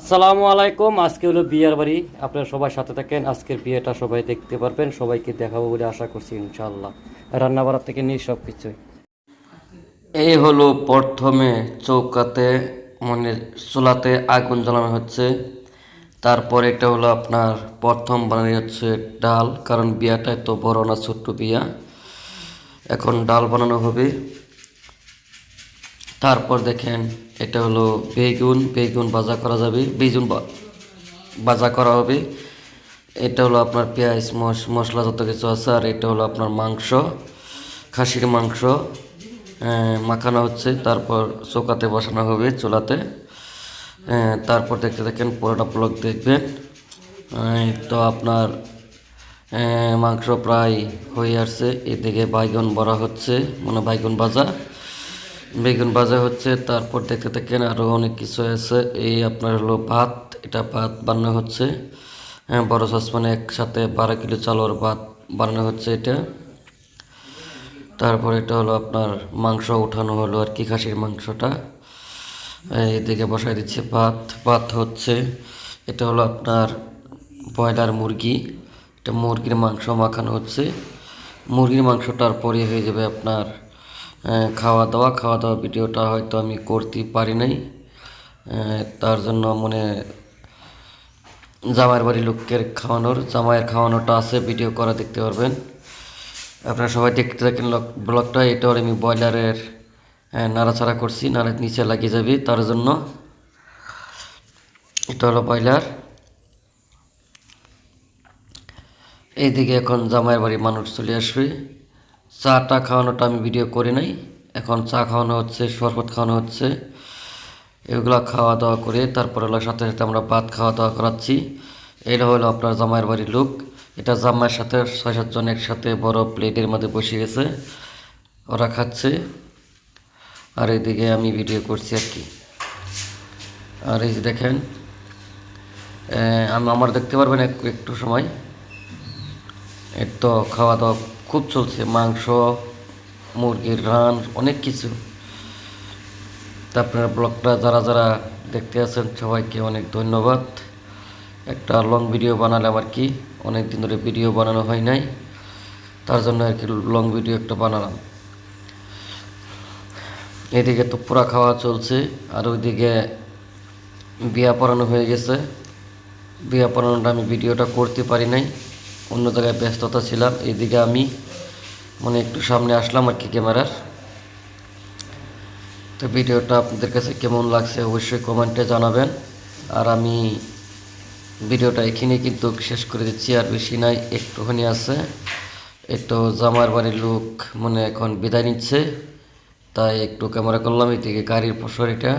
আসসালামু আলাইকুম, আজকে হলো বিয়ের বাড়ি। আপনারা সবাই সাথে থাকেন, আজকের বিয়েটা সবাই দেখতে পারবেন, সবাইকে দেখাবো বলে আশা করছি ইনশাল্লাহ রান্না বাড়া থেকে নিয়ে সব কিছুই এই হলো প্রথমে চৌকাতে মানে চুলাতে আগুন জ্বালানো হচ্ছে। তারপর এটা হলো আপনার প্রথম বানানি হচ্ছে ডাল, কারণ বিয়াটা এত বড় না, ছোট্ট বিয়া। এখন ডাল বানানো হবে। তারপর দেখেন, এটা হলো বেগুন বেগুন ভাজা করা যাবে, বেগুন ভাজা করা হবে। এটা হলো আপনার পেঁয়াজ, মশ মশলা যত কিছু আছে, আর এটা হলো আপনার মাংস, খাসির মাংস মাখানো হচ্ছে। তারপর চোকাতে বসানো হবে চুলাতে। তারপর দেখতে দেখেন, পুরোটা ব্লক দেখবেন। তো আপনার মাংস প্রায় হয়ে আসছে। এদিকে বাইগন বড়া হচ্ছে মানে বাইগন ভাজা। বেগুন ভাজা হচ্ছে তারপর দেখতে দেখেন আরও অনেক কিছু আছে। এই আপনার হলো ভাত এটা ভাত বানানো হচ্ছে। হ্যাঁ, বড় সসপ্যানে একসাথে বারো কিলো চালের ভাত বানানো হচ্ছে এটা। তারপর এটা হলো আপনার মাংস উঠানো হলো আর কি খাসির মাংসটা। এইদিকে বসাই দিচ্ছে ভাত ভাত হচ্ছে। এটা হলো আপনার ব্রয়লার মুরগি। এটা মুরগির মাংস মাখানো হচ্ছে। মুরগির মাংসটার পরে হয়ে যাবে আপনার খাওয়া দাওয়া খাওয়া দাওয়া ভিডিওটা হয়তো আমি করতে পারি নাই। তার জন্য মনে জামাইয়ের বাড়ি লোকের খাওয়ানোর, জামাইয়ের খাওয়ানোটা আছে, ভিডিও করা দেখতে পারবেন। আপনারা সবাই দেখতে থাকেন ব্লগটা, এটা আমি ব্রয়লারের নাড়াচাড়া করছি নাড়া নিচে লাগিয়ে যাবে, তার জন্য এটা হলো ব্রয়লার। এইদিকে এখন জামাইয়ের বাড়ি মানুষ চলে আসবে। চাটা খাওয়ানোটা আমি ভিডিও করি নাই। এখন চা খাওয়ানো হচ্ছে, শরবত খাওয়ানো হচ্ছে। এগুলো খাওয়া দাওয়া করে তারপরে হলো সাথে সাথে আমরা ভাত খাওয়া দাওয়া করাচ্ছি। এটা হলো আপনার জামাইয়ের বাড়ির লোক এটা জামাইয়ের সাথে ছয় সাতজন একসাথে বড় প্লেটের মধ্যে বসে গেছে। ওরা খাচ্ছে। আর এদিকে আমি ভিডিও করছি আর কি। আর এই যে দেখেন আমি, আমার দেখতে পারবেন এক- একটু সময়। এর তো খাওয়া দাওয়া খুব চলছে, মাংস, মুরগির রান, অনেক কিছু। তা আপনার ব্লগটা যারা যারা দেখতে আছেন, সবাইকে অনেক ধন্যবাদ। একটা লং ভিডিও বানালাম আর কি? অনেক দিন ধরে ভিডিও বানানো হয় নাই। তার জন্য আর কি লং ভিডিও একটা বানালাম। এদিকে তো পুরা খাওয়া চলছে, আর ওইদিকে বিয়া পড়ানো হয়ে গেছে। বিয়া পড়ানোটা আমি ভিডিওটা করতে পারি নাই। অন্য জায়গায় ব্যস্ততা ছিলাম এইদিকে আমি মানে একটু সামনে আসলাম আর কি ক্যামেরার। তো ভিডিওটা আপনাদের কাছে কেমন লাগছে অবশ্যই কমেন্টে জানাবেন। আর আমি ভিডিওটা এখানে কিন্তু শেষ করে দিচ্ছি, আর বেশি নাই, একটুখানি আছে। একটু জামার বাড়ির লোক মানে এখন বিদায় নিচ্ছে, তাই একটু ক্যামেরা করলাম, এদিকে গাড়ির পশর এটা